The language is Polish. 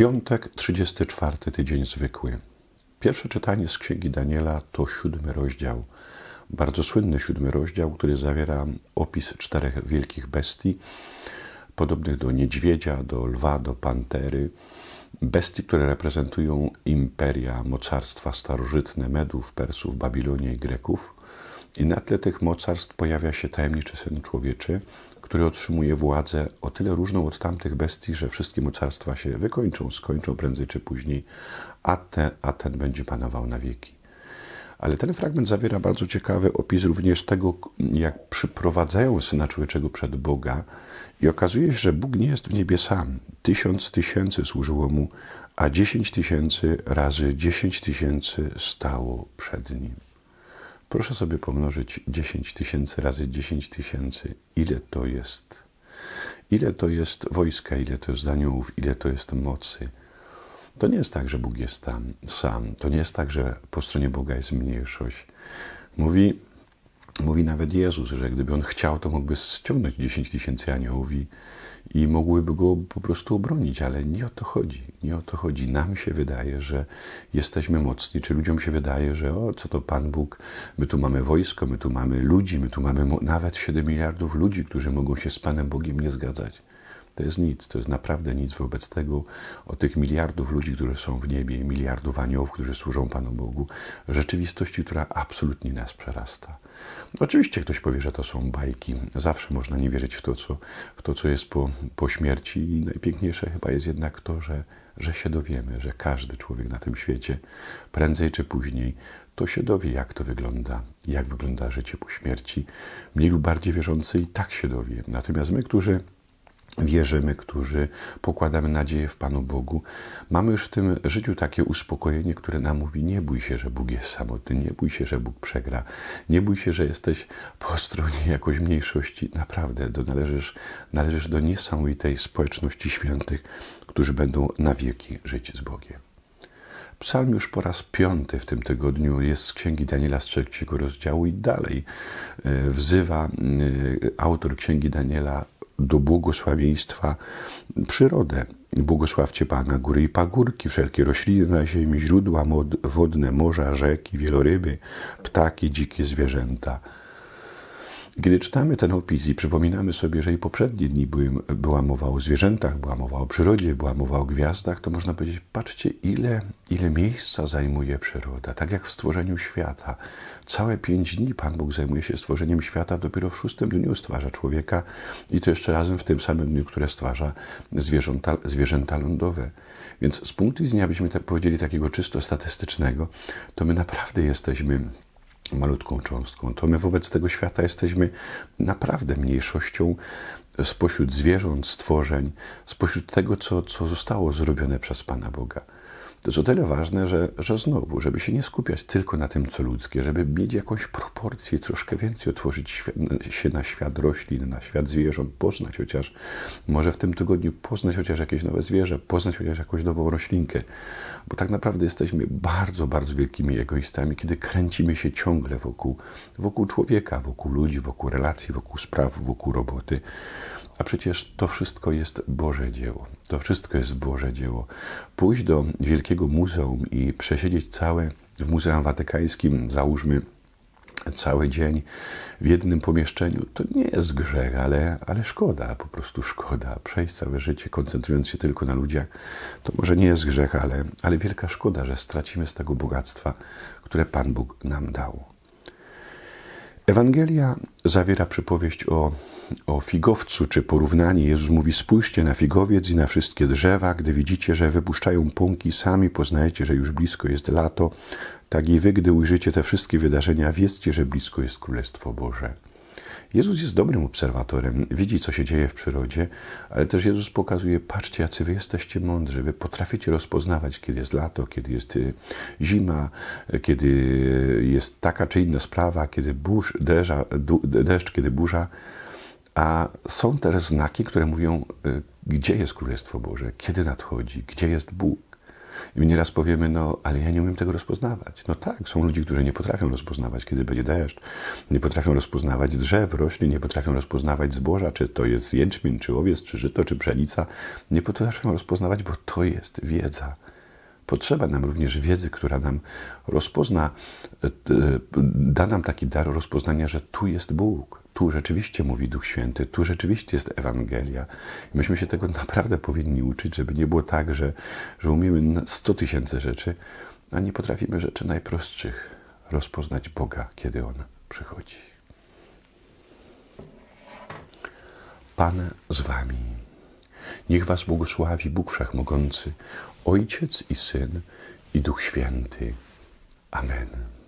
Piątek, 34 tydzień zwykły. Pierwsze czytanie z Księgi Daniela to siódmy rozdział. Bardzo słynny siódmy rozdział, który zawiera opis czterech wielkich bestii, podobnych do niedźwiedzia, do lwa, do pantery. Bestii, które reprezentują imperia, mocarstwa starożytne Medów, Persów, Babilonie i Greków. I na tle tych mocarstw pojawia się tajemniczy syn człowieczy, który otrzymuje władzę o tyle różną od tamtych bestii, że wszystkie mocarstwa się wykończą, skończą prędzej czy później, a, te, a ten będzie panował na wieki. Ale ten fragment zawiera bardzo ciekawy opis również tego, jak przyprowadzają syna człowieczego przed Boga i okazuje się, że Bóg nie jest w niebie sam. Tysiąc tysięcy służyło mu, a dziesięć tysięcy razy dziesięć tysięcy stało przed nim. Proszę sobie pomnożyć 10 tysięcy razy 10 tysięcy. Ile to jest? Ile to jest wojska, ile to jest aniołów, ile to jest mocy? To nie jest tak, że Bóg jest tam sam. To nie jest tak, że po stronie Boga jest mniejszość. Mówi, mówi nawet Jezus, że gdyby On chciał, to mógłby ściągnąć 10 tysięcy aniołów i, i mogłyby go po prostu obronić, ale nie o to chodzi. Nie o to chodzi. Nam się wydaje, że jesteśmy mocni, czy ludziom się wydaje, że o, co to Pan Bóg, my tu mamy wojsko, my tu mamy ludzi, my tu mamy nawet 7 miliardów ludzi, którzy mogą się z Panem Bogiem nie zgadzać. To jest nic, to jest naprawdę nic wobec tego, o tych miliardów ludzi, którzy są w niebie, miliardów aniołów, którzy służą Panu Bogu, rzeczywistości, która absolutnie nas przerasta. Oczywiście ktoś powie, że to są bajki. Zawsze można nie wierzyć w to, co, w to, co jest po, po śmierci i najpiękniejsze chyba jest jednak to, że, że się dowiemy, że każdy człowiek na tym świecie, prędzej czy później, to się dowie, jak to wygląda, jak wygląda życie po śmierci. Mniej lub bardziej wierzący i tak się dowie. Natomiast my, którzy wierzymy, którzy pokładamy nadzieję w Panu Bogu, mamy już w tym życiu takie uspokojenie, które nam mówi: Nie bój się, że Bóg jest samotny, nie bój się, że Bóg przegra, nie bój się, że jesteś po stronie jakiejś mniejszości. Naprawdę, do, należysz, należysz do niesamowitej społeczności świętych, którzy będą na wieki żyć z Bogiem. Psalm już po raz piąty w tym tygodniu jest z Księgi Daniela z trzeciego rozdziału i dalej e, wzywa e, autor Księgi Daniela do błogosławieństwa przyrodę. Błogosławcie Pana góry i pagórki, wszelkie rośliny na ziemi, źródła wodne, morza, rzeki, wieloryby, ptaki, dzikie zwierzęta. Kiedy czytamy ten opis i przypominamy sobie, że i poprzednie dni były, była mowa o zwierzętach, była mowa o przyrodzie, była mowa o gwiazdach, to można powiedzieć, patrzcie, ile, ile miejsca zajmuje przyroda. Tak jak w stworzeniu świata. Całe pięć dni Pan Bóg zajmuje się stworzeniem świata, dopiero w szóstym dniu stwarza człowieka i to jeszcze razem w tym samym dniu, które stwarza zwierzęta, zwierzęta lądowe. Więc z punktu widzenia, byśmy tak powiedzieli, takiego czysto statystycznego, to my naprawdę jesteśmy malutką cząstką, to my wobec tego świata jesteśmy naprawdę mniejszością spośród zwierząt, stworzeń, spośród tego, co, co zostało zrobione przez Pana Boga. To jest o tyle ważne, że, że znowu, żeby się nie skupiać tylko na tym, co ludzkie, żeby mieć jakąś proporcję, troszkę więcej otworzyć się na świat roślin, na świat zwierząt, poznać chociaż, może w tym tygodniu poznać chociaż jakieś nowe zwierzę, poznać chociaż jakąś nową roślinkę. Bo tak naprawdę jesteśmy bardzo, bardzo wielkimi egoistami, kiedy kręcimy się ciągle wokół, wokół człowieka, wokół ludzi, wokół relacji, wokół spraw, wokół roboty. A przecież to wszystko jest Boże dzieło. To wszystko jest Boże dzieło. Pójść do Wielkiego Muzeum i przesiedzieć całe w Muzeum Watykańskim, załóżmy cały dzień w jednym pomieszczeniu, to nie jest grzech, ale, ale szkoda, po prostu szkoda. Przejść całe życie koncentrując się tylko na ludziach, to może nie jest grzech, ale, ale wielka szkoda, że stracimy z tego bogactwa, które Pan Bóg nam dał. Ewangelia zawiera przypowieść o, o figowcu, czy porównanie. Jezus mówi: Spójrzcie na figowiec i na wszystkie drzewa, gdy widzicie, że wypuszczają pąki, sami poznajecie, że już blisko jest lato. Tak i wy, gdy ujrzycie te wszystkie wydarzenia, wiedzcie, że blisko jest Królestwo Boże. Jezus jest dobrym obserwatorem, widzi, co się dzieje w przyrodzie, ale też Jezus pokazuje, patrzcie, jacy wy jesteście mądrzy, wy potraficie rozpoznawać, kiedy jest lato, kiedy jest y, zima, kiedy jest taka czy inna sprawa, kiedy burz, deszcz, kiedy burza. A są też znaki, które mówią, y, gdzie jest Królestwo Boże, kiedy nadchodzi, gdzie jest Bóg. I nieraz powiemy, no ale ja nie umiem tego rozpoznawać. No tak, są ludzie, którzy nie potrafią rozpoznawać, kiedy będzie deszcz, nie potrafią rozpoznawać drzew, roślin, nie potrafią rozpoznawać zboża, czy to jest jęczmień, czy owiec, czy żyto, czy pszenica. Nie potrafią rozpoznawać, bo to jest wiedza. Potrzeba nam również wiedzy, która nam rozpozna, e, e, da nam taki dar rozpoznania, że tu jest Bóg, tu rzeczywiście mówi Duch Święty, tu rzeczywiście jest Ewangelia. I myśmy się tego naprawdę powinni uczyć, żeby nie było tak, że, że umiemy 100 tysięcy rzeczy, a nie potrafimy rzeczy najprostszych rozpoznać Boga, kiedy On przychodzi. Pan z Wami. Niech Was błogosławi Bóg Wszechmogący, Ojciec i Syn i Duch Święty. Amen.